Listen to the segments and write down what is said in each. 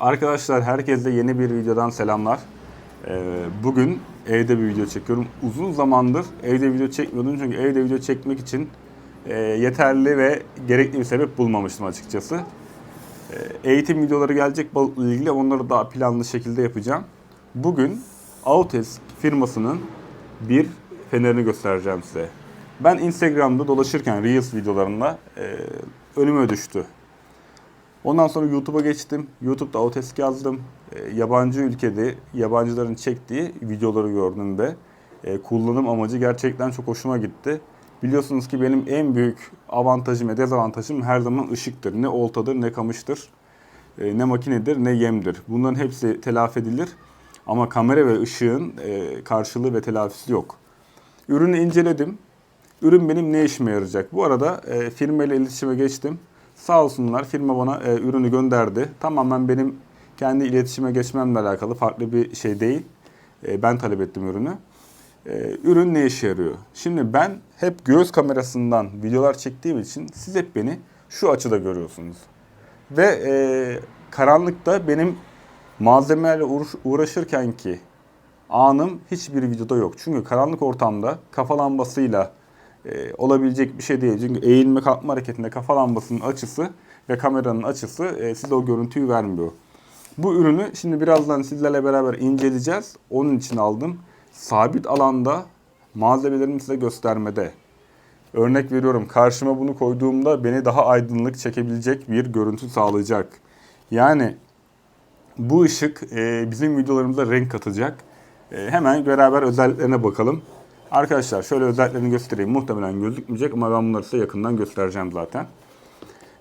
Arkadaşlar herkese yeni bir videodan selamlar. Ee, bugün evde bir video çekiyorum. Uzun zamandır evde video çekmiyordum çünkü evde video çekmek için e, yeterli ve gerekli bir sebep bulmamıştım açıkçası. Ee, eğitim videoları gelecek balıkla ilgili onları daha planlı şekilde yapacağım. Bugün Autes firmasının bir fenerini göstereceğim size. Ben Instagram'da dolaşırken Reels videolarında e, önüme düştü. Ondan sonra YouTube'a geçtim. YouTube'da Autodesk yazdım. E, yabancı ülkede yabancıların çektiği videoları gördüm ve e, kullanım amacı gerçekten çok hoşuma gitti. Biliyorsunuz ki benim en büyük avantajım ve dezavantajım her zaman ışıktır. Ne oltadır ne kamıştır, e, ne makinedir ne yemdir. Bunların hepsi telafi edilir. Ama kamera ve ışığın e, karşılığı ve telafisi yok. Ürünü inceledim. Ürün benim ne işime yarayacak? Bu arada e, firma ile iletişime geçtim. Sağ olsunlar firma bana e, ürünü gönderdi. Tamamen benim kendi iletişime geçmemle alakalı farklı bir şey değil. E, ben talep ettim ürünü. E, ürün ne işe yarıyor? Şimdi ben hep göğüs kamerasından videolar çektiğim için siz hep beni şu açıda görüyorsunuz. Ve e, karanlıkta benim malzemelerle uğraş- uğraşırken ki anım hiçbir videoda yok. Çünkü karanlık ortamda kafa lambasıyla e, olabilecek bir şey değil. Çünkü eğilme kalkma hareketinde kafa lambasının açısı ve kameranın açısı e, size o görüntüyü vermiyor. Bu ürünü şimdi birazdan sizlerle beraber inceleyeceğiz. Onun için aldım. Sabit alanda malzemelerimi size göstermede. Örnek veriyorum karşıma bunu koyduğumda beni daha aydınlık çekebilecek bir görüntü sağlayacak. Yani bu ışık e, bizim videolarımıza renk katacak. E, hemen beraber özelliklerine bakalım. Arkadaşlar şöyle özelliklerini göstereyim. Muhtemelen gözükmeyecek ama ben bunları size yakından göstereceğim zaten.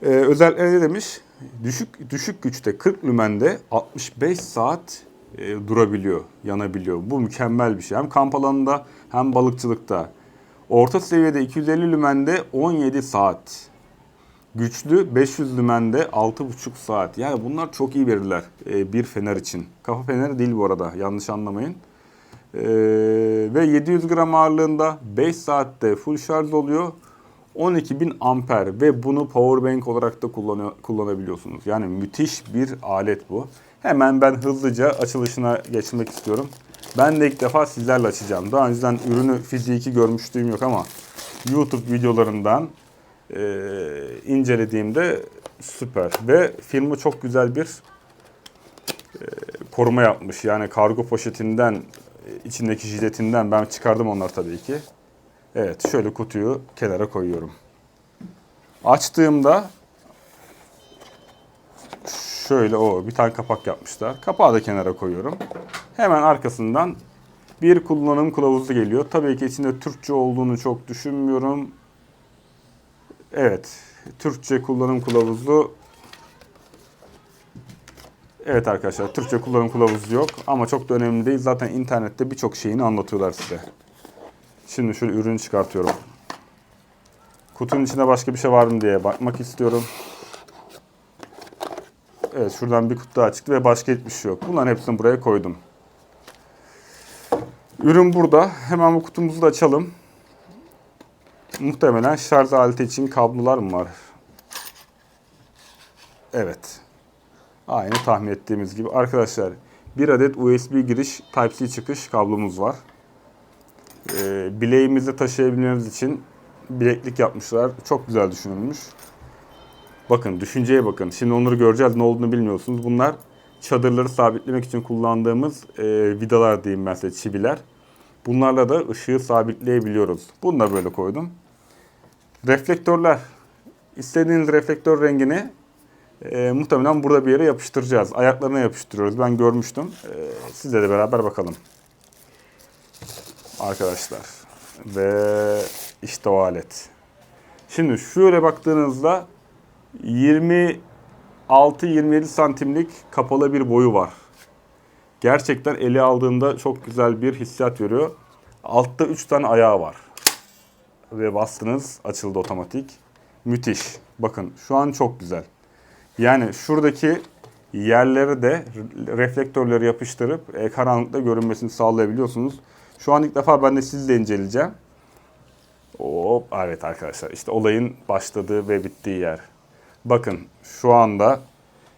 E, özellikleri demiş? Düşük düşük güçte 40 lümende 65 saat e, durabiliyor, yanabiliyor. Bu mükemmel bir şey. Hem kamp alanında hem balıkçılıkta. Orta seviyede 250 lümende 17 saat. Güçlü 500 lümende 6,5 saat. Yani bunlar çok iyi veriler e, bir fener için. Kafa feneri değil bu arada yanlış anlamayın. E, ve 700 gram ağırlığında 5 saatte full şarj oluyor. 12.000 amper ve bunu powerbank olarak da kullanabiliyorsunuz. Yani müthiş bir alet bu. Hemen ben hızlıca açılışına geçmek istiyorum. Ben de ilk defa sizlerle açacağım. Daha önceden ürünü fiziki görmüştüğüm yok ama YouTube videolarından e, incelediğimde süper. Ve firma çok güzel bir e, koruma yapmış. Yani kargo poşetinden, içindeki jiletinden ben çıkardım onları tabii ki. Evet şöyle kutuyu kenara koyuyorum. Açtığımda şöyle o bir tane kapak yapmışlar. Kapağı da kenara koyuyorum. Hemen arkasından bir kullanım kılavuzu geliyor. Tabii ki içinde Türkçe olduğunu çok düşünmüyorum. Evet, Türkçe kullanım kılavuzu. Evet arkadaşlar, Türkçe kullanım kılavuzu yok ama çok da önemli değil. Zaten internette birçok şeyini anlatıyorlar size. Şimdi şöyle ürünü çıkartıyorum. Kutunun içinde başka bir şey var mı diye bakmak istiyorum. Evet şuradan bir kutu daha çıktı ve başka hiçbir şey yok. Bunların hepsini buraya koydum. Ürün burada. Hemen bu kutumuzu da açalım. Muhtemelen şarj aleti için kablolar mı var? Evet. Aynı tahmin ettiğimiz gibi. Arkadaşlar bir adet USB giriş Type-C çıkış kablomuz var. Ee, bileğimizde taşıyabilmemiz için bileklik yapmışlar. Çok güzel düşünülmüş. Bakın düşünceye bakın. Şimdi onları göreceğiz ne olduğunu bilmiyorsunuz. Bunlar çadırları sabitlemek için kullandığımız e, vidalar diyeyim ben size çiviler. Bunlarla da ışığı sabitleyebiliyoruz. Bunu da böyle koydum. Reflektörler. İstediğiniz reflektör rengini e, muhtemelen burada bir yere yapıştıracağız. Ayaklarına yapıştırıyoruz. Ben görmüştüm. E, sizle de beraber bakalım. Arkadaşlar. Ve işte o alet. Şimdi şöyle baktığınızda 26-27 santimlik kapalı bir boyu var. Gerçekten eli aldığında çok güzel bir hissiyat veriyor. Altta 3 tane ayağı var. Ve bastınız açıldı otomatik. Müthiş. Bakın şu an çok güzel. Yani şuradaki yerlere de reflektörleri yapıştırıp e, karanlıkta görünmesini sağlayabiliyorsunuz. Şu an ilk defa ben de sizle inceleyeceğim. Hop, evet arkadaşlar işte olayın başladığı ve bittiği yer. Bakın şu anda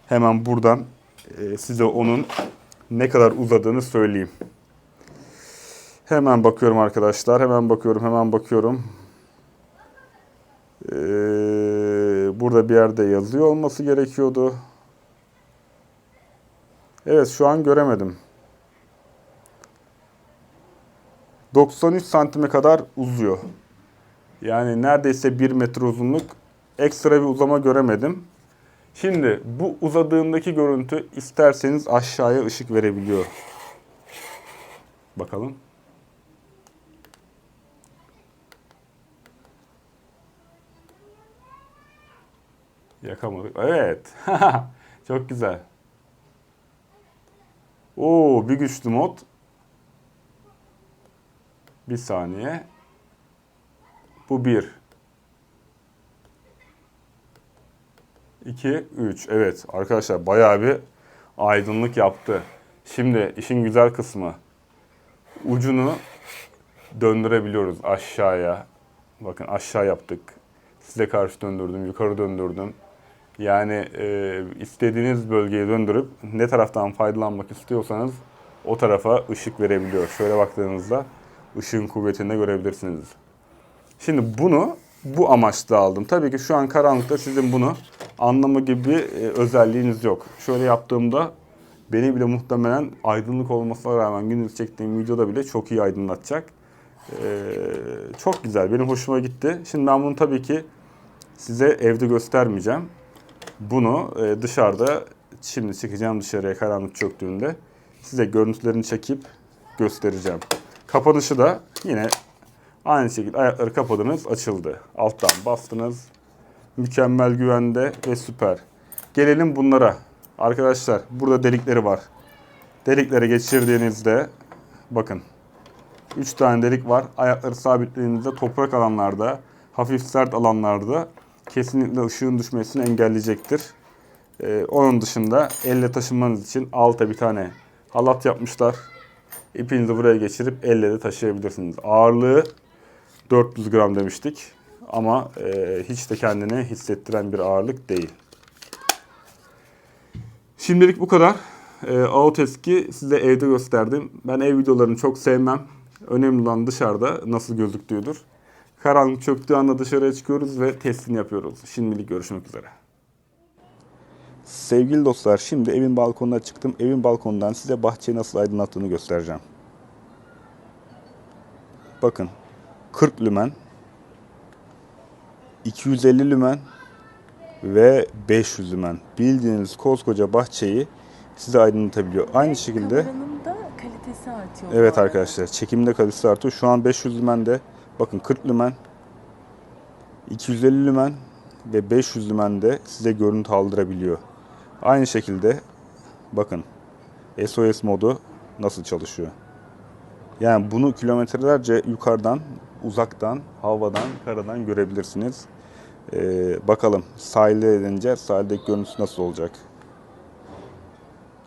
hemen buradan e, size onun ne kadar uzadığını söyleyeyim. Hemen bakıyorum arkadaşlar. Hemen bakıyorum, hemen bakıyorum. Ee, burada bir yerde yazıyor olması gerekiyordu. Evet şu an göremedim. 93 santime kadar uzuyor. Yani neredeyse 1 metre uzunluk. Ekstra bir uzama göremedim. Şimdi bu uzadığındaki görüntü isterseniz aşağıya ışık verebiliyor. Bakalım. Yakamadık. Evet. Çok güzel. Oo, bir güçlü mod. Bir saniye. Bu bir. 2, 3. Evet arkadaşlar bayağı bir aydınlık yaptı. Şimdi işin güzel kısmı. Ucunu döndürebiliyoruz aşağıya. Bakın aşağı yaptık. Size karşı döndürdüm, yukarı döndürdüm. Yani e, istediğiniz bölgeye döndürüp ne taraftan faydalanmak istiyorsanız o tarafa ışık verebiliyor. Şöyle baktığınızda ışığın kuvvetini de görebilirsiniz. Şimdi bunu bu amaçla aldım. Tabii ki şu an karanlıkta sizin bunu anlama gibi bir e, özelliğiniz yok. Şöyle yaptığımda beni bile muhtemelen aydınlık olmasına rağmen gündüz çektiğim videoda bile çok iyi aydınlatacak. Ee, çok güzel. Benim hoşuma gitti. Şimdi ben bunu tabii ki size evde göstermeyeceğim. Bunu e, dışarıda şimdi çıkacağım dışarıya karanlık çöktüğünde size görüntülerini çekip göstereceğim. Kapanışı da yine aynı şekilde ayakları kapadınız açıldı. Alttan bastınız. Mükemmel güvende ve süper. Gelelim bunlara. Arkadaşlar burada delikleri var. Delikleri geçirdiğinizde bakın 3 tane delik var. Ayakları sabitlediğinizde toprak alanlarda, hafif sert alanlarda kesinlikle ışığın düşmesini engelleyecektir. Ee, onun dışında elle taşımanız için alta bir tane halat yapmışlar. İpinizi buraya geçirip elle de taşıyabilirsiniz. Ağırlığı 400 gram demiştik. Ama e, hiç de kendini hissettiren bir ağırlık değil. Şimdilik bu kadar. E, Autodesk'i size evde gösterdim. Ben ev videolarını çok sevmem. Önemli olan dışarıda nasıl gözüktüğüdür. Karanlık çöktüğü anda dışarıya çıkıyoruz ve testini yapıyoruz. Şimdilik görüşmek üzere. Sevgili dostlar şimdi evin balkonuna çıktım. Evin balkonundan size bahçeyi nasıl aydınlattığını göstereceğim. Bakın 40 lümen, 250 lümen ve 500 lümen. Bildiğiniz koskoca bahçeyi size aydınlatabiliyor. Aynı şekilde Kameranın da kalitesi artıyor. Evet arkadaşlar çekimde kalitesi artıyor. Şu an 500 lümende bakın 40 lümen 250 lümen ve 500 lümende size görüntü aldırabiliyor. Aynı şekilde bakın SOS modu nasıl çalışıyor. Yani bunu kilometrelerce yukarıdan, uzaktan, havadan, karadan görebilirsiniz. Ee, bakalım sahile edince sahildeki görüntüsü nasıl olacak?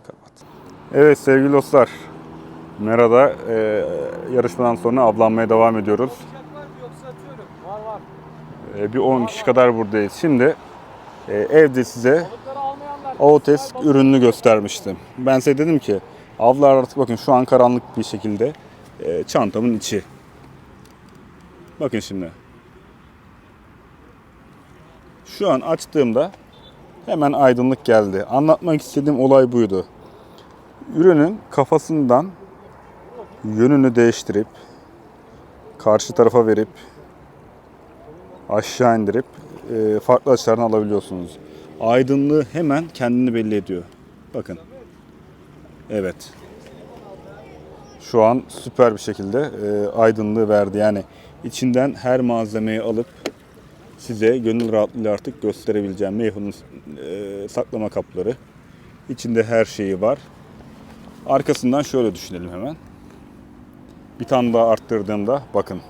Kapat. Evet sevgili dostlar. Mera'da e, yarışmadan sonra avlanmaya devam ediyoruz. Var var. E, bir 10 kişi kadar buradayız. Şimdi e, evde size Balıkları almayanlar. Otes ürününü göstermiştim. Ben size dedim ki avlar artık bakın şu an karanlık bir şekilde e, çantamın içi. Bakın şimdi. Şu an açtığımda hemen aydınlık geldi. Anlatmak istediğim olay buydu. Ürünün kafasından yönünü değiştirip karşı tarafa verip aşağı indirip e, farklı açılardan alabiliyorsunuz. Aydınlığı hemen kendini belli ediyor. Bakın. Evet. Şu an süper bir şekilde e, aydınlığı verdi. Yani içinden her malzemeyi alıp size gönül rahatlığıyla artık gösterebileceğim Meyhun'un e, saklama kapları. İçinde her şeyi var. Arkasından şöyle düşünelim hemen. Bir tane daha arttırdığımda bakın.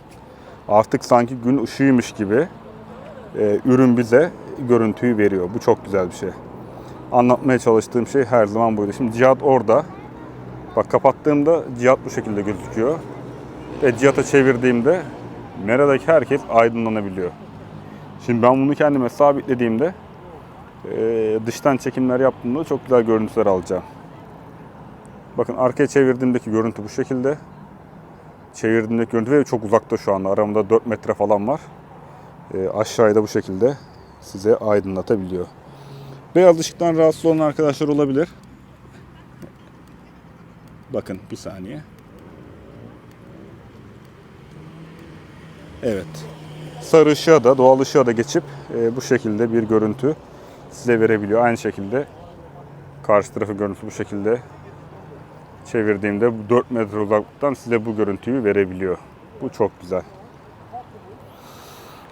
Artık sanki gün ışığıymış gibi e, ürün bize görüntüyü veriyor. Bu çok güzel bir şey. Anlatmaya çalıştığım şey her zaman buydu. Şimdi cihat orada. Bak kapattığımda cihat bu şekilde gözüküyor. Ve cihata çevirdiğimde Mera'daki herkes aydınlanabiliyor. Şimdi ben bunu kendime sabitlediğimde e, dıştan çekimler yaptığımda çok güzel görüntüler alacağım. Bakın arkaya çevirdiğimdeki görüntü bu şekilde. Çevirdiğimdeki görüntü ve çok uzakta şu anda. Aramda 4 metre falan var. E, aşağıya da bu şekilde size aydınlatabiliyor. Beyaz ışıktan rahatsız olan arkadaşlar olabilir. Bakın bir saniye. Evet. Sarı ışığa da doğal ışığa da geçip e, bu şekilde bir görüntü size verebiliyor. Aynı şekilde karşı tarafı görüntüsü bu şekilde çevirdiğimde 4 metre uzaklıktan size bu görüntüyü verebiliyor. Bu çok güzel.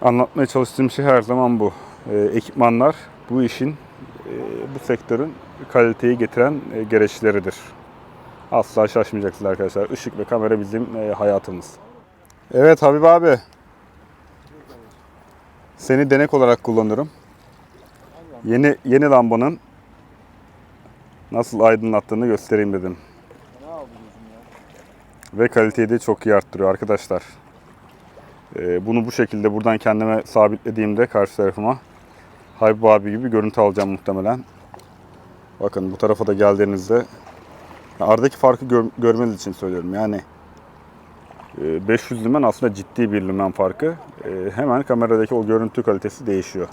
Anlatmaya çalıştığım şey her zaman bu. E, ekipmanlar bu işin, e, bu sektörün kaliteyi getiren e, gereçleridir. Asla şaşmayacaksınız arkadaşlar. Işık ve kamera bizim e, hayatımız. Evet Habib abi. Seni denek olarak kullanıyorum. Yeni yeni lambanın nasıl aydınlattığını göstereyim dedim. Ve kaliteyi de çok iyi arttırıyor arkadaşlar. Ee, bunu bu şekilde buradan kendime sabitlediğimde karşı tarafıma Habib abi gibi görüntü alacağım muhtemelen. Bakın bu tarafa da geldiğinizde aradaki farkı gör, görmeniz için söylüyorum. Yani e, 500 lümen aslında ciddi bir lümen farkı. E, hemen kameradaki o görüntü kalitesi değişiyor.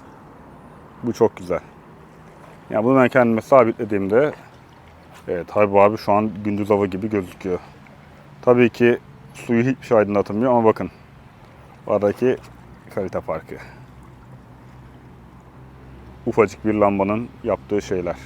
Bu çok güzel. Yani bunu ben kendime sabitlediğimde evet Habib abi şu an gündüz hava gibi gözüküyor. Tabii ki suyu hiçbir şey aydınlatmıyor ama bakın aradaki kalite farkı. Ufacık bir lambanın yaptığı şeyler.